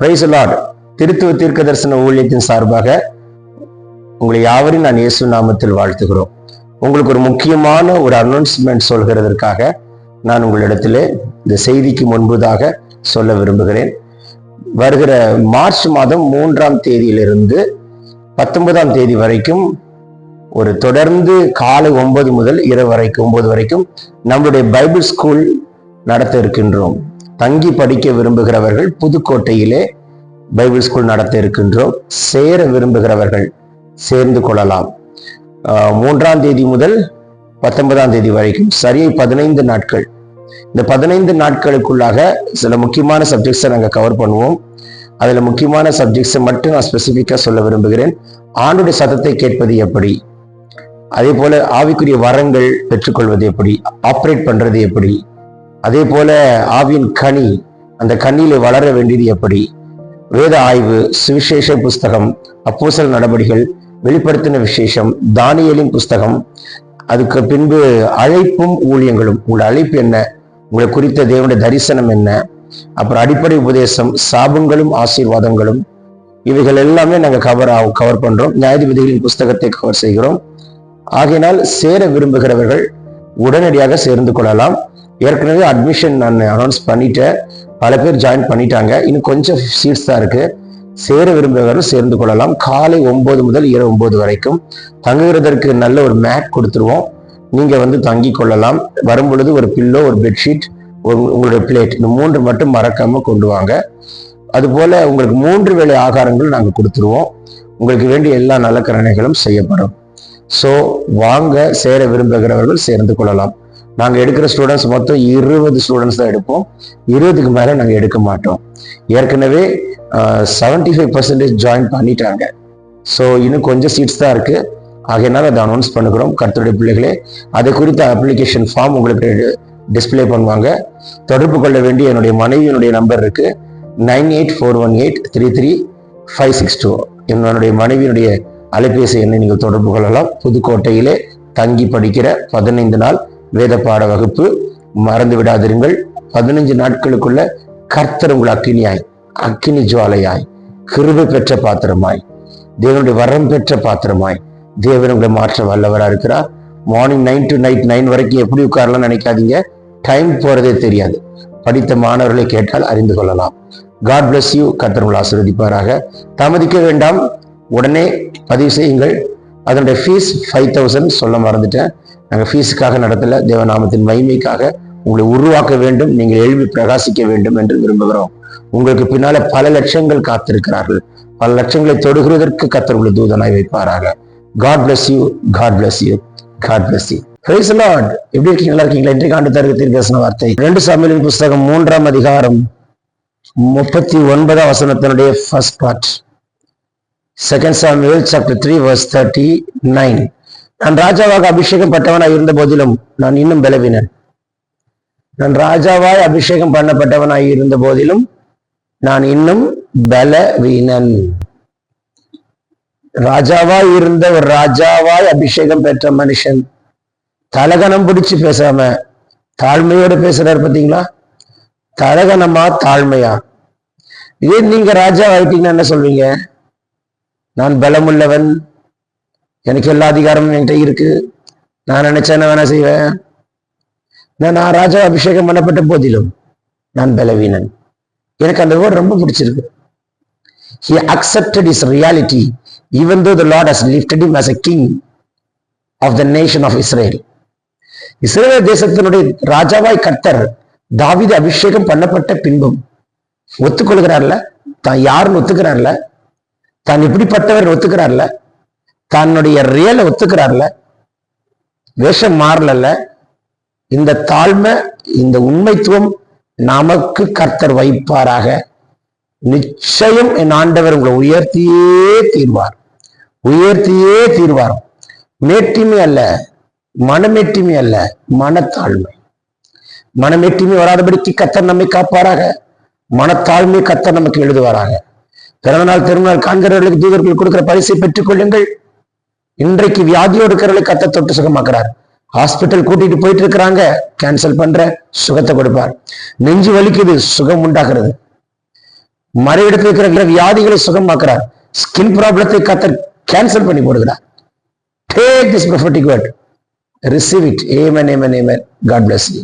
Price Lord திருத்துவ தீர்க்க தரிசன ஊழியத்தின் சார்பாக உங்களை யாவரையும் நான் இயேசு நாமத்தில் வாழ்த்துகிறோம். உங்களுக்கு ஒரு முக்கியமான ஒரு அனௌன்ஸ்மெண்ட் சொல்கிறதற்காக நான் உங்களிடத்திலே இந்த செய்திக்கு முன்புதாக சொல்ல விரும்புகிறேன். வருகிற மார்ச் மாதம் மூன்றாம் தேதியிலிருந்து பத்தொன்பதாம் தேதி வரைக்கும் ஒரு தொடர்ந்து காலை ஒன்பது முதல் இரவு வரைக்கும் ஒன்பது வரைக்கும் நம்மளுடைய பைபிள் ஸ்கூல் நடத்த இருக்கின்றோம். தங்கி படிக்க விரும்புகிறவர்கள் புதுக்கோட்டையிலே பைபிள் ஸ்கூல் நடத்த இருக்கின்றோம். சேர விரும்புகிறவர்கள் சேர்ந்து கொள்ளலாம். மூன்றாம் தேதி முதல் பத்தொன்பதாம் தேதி வரைக்கும் சரியை பதினைந்து நாட்கள். இந்த பதினைந்து நாட்களுக்குள்ளாக சில முக்கியமான சப்ஜெக்ட்ஸை நாங்கள் கவர் பண்ணுவோம். அதில் முக்கியமான சப்ஜெக்ட்ஸை மட்டும் நான் ஸ்பெசிஃபிக்காக சொல்ல விரும்புகிறேன். ஆண்டுடைய சத்தத்தை கேட்பது எப்படி? அதே போல ஆவிக்குரிய வரங்கள் பெற்றுக்கொள்வது எப்படி? ஆப்ரேட் பண்ணுறது எப்படி? அதே போல ஆவியின் கனி அந்த கனியில வளர வேண்டியது எப்படி? வேத ஆய்வு சுவிசேஷ புஸ்தகம் அப்போசல் நடவடிகள் வெளிப்படுத்தின விசேஷம் தானியலின் புஸ்தகம் அதுக்கு பின்பு அழைப்பும் ஊழியங்களும். உங்கள் அழைப்பு என்ன? உங்களை குறித்த தேவனுடைய தரிசனம் என்ன? அப்புறம் அடிப்படை உபதேசம் சாபங்களும் ஆசீர்வாதங்களும் இவைகள் எல்லாமே நாங்கள் கவர் கவர் பண்றோம். நியாயாதிபதிகளின் புஸ்தகத்தை கவர் செய்கிறோம். ஆகையினால் சேர விரும்புகிறவர்கள் உடனடியாக சேர்ந்து கொள்ளலாம். ஏற்கனவே அட்மிஷன் நான் அனௌன்ஸ் பண்ணிட்டேன். பல பேர் ஜாயின் பண்ணிட்டாங்க. இன்னும் கொஞ்சம் சீட்ஸ் தான் இருக்கு. சேர விரும்புகிறவர்கள் சேர்ந்து கொள்ளலாம். காலை ஒன்பது முதல் இரவு ஒன்பது வரைக்கும் தங்குகிறதற்கு நல்ல ஒரு மேட் கொடுத்துருவோம். நீங்க வந்து தங்கி கொள்ளலாம். வரும் பொழுது ஒரு பில்லோ ஒரு பெட்ஷீட் உங்களுடைய பிளேட் இந்த மூன்று மட்டும் மறக்காம கொண்டு வாங்க. அதுபோல உங்களுக்கு மூன்று வேளை ஆகாரங்கள் நாங்கள் கொடுத்துருவோம். உங்களுக்கு வேண்டிய எல்லா நலக்கரணைகளும் செய்யப்படும். ஸோ வாங்க சேர விரும்புகிறவர்கள் சேர்ந்து கொள்ளலாம். நாங்கள் எடுக்கிற ஸ்டூடெண்ட்ஸ் மொத்தம் இருபது ஸ்டூடெண்ட்ஸ் தான் எடுப்போம். இருபதுக்கு மேலே நாங்கள் எடுக்க மாட்டோம். ஏற்கனவே செவன்டி ஃபைவ் பர்சன்டேஜ் ஜாயின் பண்ணிட்டாங்க. ஸோ இன்னும் கொஞ்சம் சீட்ஸ் தான் இருக்குது ஆகையினால அதை அனௌன்ஸ் பண்ணுகிறோம் கருத்துடைய பிள்ளைகளே அதை குறித்த அப்ளிகேஷன் ஃபார்ம் உங்களுக்கு டிஸ்பிளே பண்ணுவாங்க. தொடர்பு கொள்ள வேண்டிய என்னுடைய மனைவியினுடைய நம்பர் இருக்குது nine eight four one eight three three five six two. என்னுடைய மனைவியினுடைய அலைபேசி எண்ணை நீங்கள் தொடர்பு கொள்ளலாம். புதுக்கோட்டையிலே தங்கி படிக்கிற பதினைந்து நாள் வேத பாட வகுப்பு. மறந்து விடாதிருங்கள். பதினஞ்சு நாட்களுக்குள்ள கர்த்தர் உங்கள் அக்கினியாய் அக்கினி ஜுவாலையாய் கிருபை பெற்ற பாத்திரமாய் தேவனுடைய வரம் பெற்ற பாத்திரமாய் தேவன் உங்களை மாற்ற வல்லவரா இருக்கிறார். Morning nine to night nine வரைக்கும் எப்படி உட்காரலாம் நினைக்காதீங்க. டைம் போறதே தெரியாது. படித்த மாணவர்களை கேட்டால் அறிந்து கொள்ளலாம். காட் பிளஸ் யூ கத்தர் உங்களை ஆசீர்வதிப்பாராக. தாமதிக்க வேண்டாம். உடனே பதிவு செய்யுங்கள். அதனுடைய ஃபீஸ் ஃபைவ் தௌசண்ட் சொல்ல மறந்துட்டேன். நாங்கள் ஃபீஸுக்காக நடத்தல. தேவநாமத்தின் மகிமைக்காக உங்களை உருவாக்க வேண்டும். நீங்கள் எழுப்பி பிரகாசிக்க வேண்டும் என்று விரும்புகிறோம். உங்களுக்கு பின்னால பல லட்சங்கள் காத்திருக்கிறார்கள். பல லட்சங்களை தொடுகிறதற்கு கத்தர் உள்ள தூதனாய் வைப்பாராக. God bless you God bless you God bless you praise Lord எப்படி இருக்கீங்க? நல்லா இருக்கீங்களா? இன்றைக்கு ஆண்டு தருகத்தில் பேசின வார்த்தை. ரெண்டு சாமியின் புஸ்தகம் மூன்றாம் அதிகாரம் முப்பத்தி ஒன்பதாம் வசனத்தினுடைய first part second Samuel chapter three verse thirty nine நான் ராஜாவாக அபிஷேகம் பட்டவனாய் இருந்த போதிலும் நான் இன்னும் பலவீனன். நான் ராஜாவாய் அபிஷேகம் பண்ணப்பட்டவனாய் இருந்த போதிலும் நான் இன்னும் பலவீனன். ராஜாவாய் இருந்த ஒரு ராஜாவாய் அபிஷேகம் பெற்ற மனுஷன். தலகணம் பிடிச்சு பேசாம தாழ்மையோட பேசுறாரு பாத்தீங்களா? தலகணமா தாழ்மையா? இதே நீங்க ராஜா ஆயிட்டீங்கன்னா என்ன சொல்வீங்க? நான் பலமுள்ளவன். எனக்கு எல்லா அதிகாரமும் என்கிட்ட இருக்கு. நான் நினைச்சா வேணா செய்வேன். நான் நான் ராஜா அபிஷேகம் பண்ணப்பட்ட போதிலும் நான் பலவீனன். எனக்கு அந்த வேர்ட் ரொம்ப பிடிச்சிருக்கு. He accepted his reality even though the Lord has lifted him as a king of the nation of Israel Israel தேசத்தினுடைய ராஜாவாய் கர்த்தர் தாவித அபிஷேகம் பண்ணப்பட்ட பின்பும் ஒத்துக்கொள்கிறார்ல? தான் யாருன்னு ஒத்துக்கிறார்ல? தான் இப்படிப்பட்டவர் ஒத்துக்கிறார்ல? தன்னுடைய ரியலை ஒத்துக்கிறார்ல? வேஷம் மாறலல்ல? இந்த தாழ்மை இந்த உண்மைத்துவம் நமக்கு கர்த்தர் வைப்பாராக நிச்சயம் என் ஆண்டவர் உங்களை உயர்த்தியே தீர்வார். உயர்த்தியே தீர்வார். மேட்டிமை அல்ல மனமேட்டிமை அல்ல மனத்தாழ்மை. மனமேட்டிமை வராதபடிக்கு கத்தர் நம்மை காப்பாராக. மனத்தாழ்மை கத்தர் நமக்கு எழுதுவாராக. பிறந்த நாள் திருநாள் காண்கிறவர்களுக்கு தூதர்கள் கொடுக்கிற பரிசை பெற்றுக் கொள்ளுங்கள். இன்றைக்கு வியாதியோடு இருக்கிறவர்களை கத்த தொட்டு சுகமாக்குறார். ஹாஸ்பிட்டல் கூட்டிட்டு போயிட்டு இருக்கிறாங்க. கேன்சல் பண்ற சுகத்தை கொடுப்பார். நெஞ்சு வலிக்குது சுகம் உண்டாகிறது. மறைவிடத்தில் இருக்கிற வியாதிகளை சுகமாக்குறார். ஸ்கின் ப்ராப்ளத்தை கத்தர் கேன்சல் பண்ணி போடுகிறார். Take this prophetic word receive it amen amen amen God bless you